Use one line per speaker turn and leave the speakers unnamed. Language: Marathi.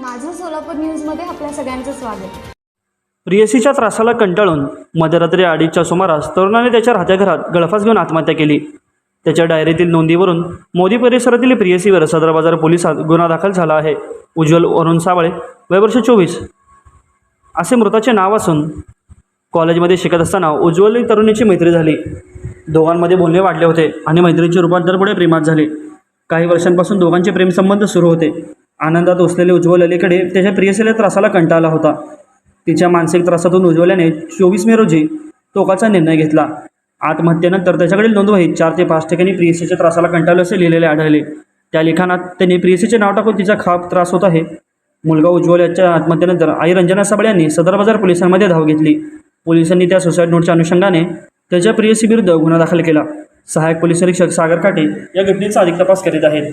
माझं सोलापूर न्यूजमध्ये आपल्या सगळ्यांचं स्वागत.
प्रियसीच्या त्रासाला कंटाळून मध्यरात्री अडीचच्या सुमारास तरुणाने त्याच्या राहत्या घरात गळफास घेऊन आत्महत्या केली. त्याच्या डायरीतील नोंदीवरून मोदी परिसरातील प्रियसीवर सदर बाजार पोलिसात गुन्हा दाखल झाला आहे. उज्ज्वल वरुण सावळे वयवर्ष चोवीस. असे मृताचे नाव असून कॉलेजमध्ये शिकत असताना उज्ज्वल तरुणीची मैत्री झाली. दोघांमध्ये बोलणे वाढले होते आणि मैत्रीचे रूपांतर पुढे प्रेमात झाले. काही वर्षांपासून दोघांचे प्रेमसंबंध सुरू होते. आनंदात असलेले उज्ज्वल अलीकडे त्याच्या प्रियसीला त्रासाला कंटाळला होता. तिच्या मानसिक त्रासातून उज्ज्वल्याने चोवीस मे रोजी टोकाचा निर्णय घेतला. आत्महत्येनंतर त्याच्याकडील नोंदवहीत चार ते पाच ठिकाणी प्रियसीच्या त्रासाला कंटाळले असे लिहिलेले आढळले. त्या लिखाणात त्यांनी प्रियसीचे नाव टाकून तिचा खाप त्रास होत आहे. मुलगा उज्ज्वल याच्या आत्महत्येनंतर आई रंजना साबळे यांनी सदर बाजार पोलिसांमध्ये धाव घेतली. पोलिसांनी त्या सुसाईड नोटच्या अनुषंगाने त्याच्या प्रियसीविरुद्ध गुन्हा दाखल केला. सहाय्यक पोलीस निरीक्षक सागर काटे या घटनेचा अधिक तपास करीत आहेत.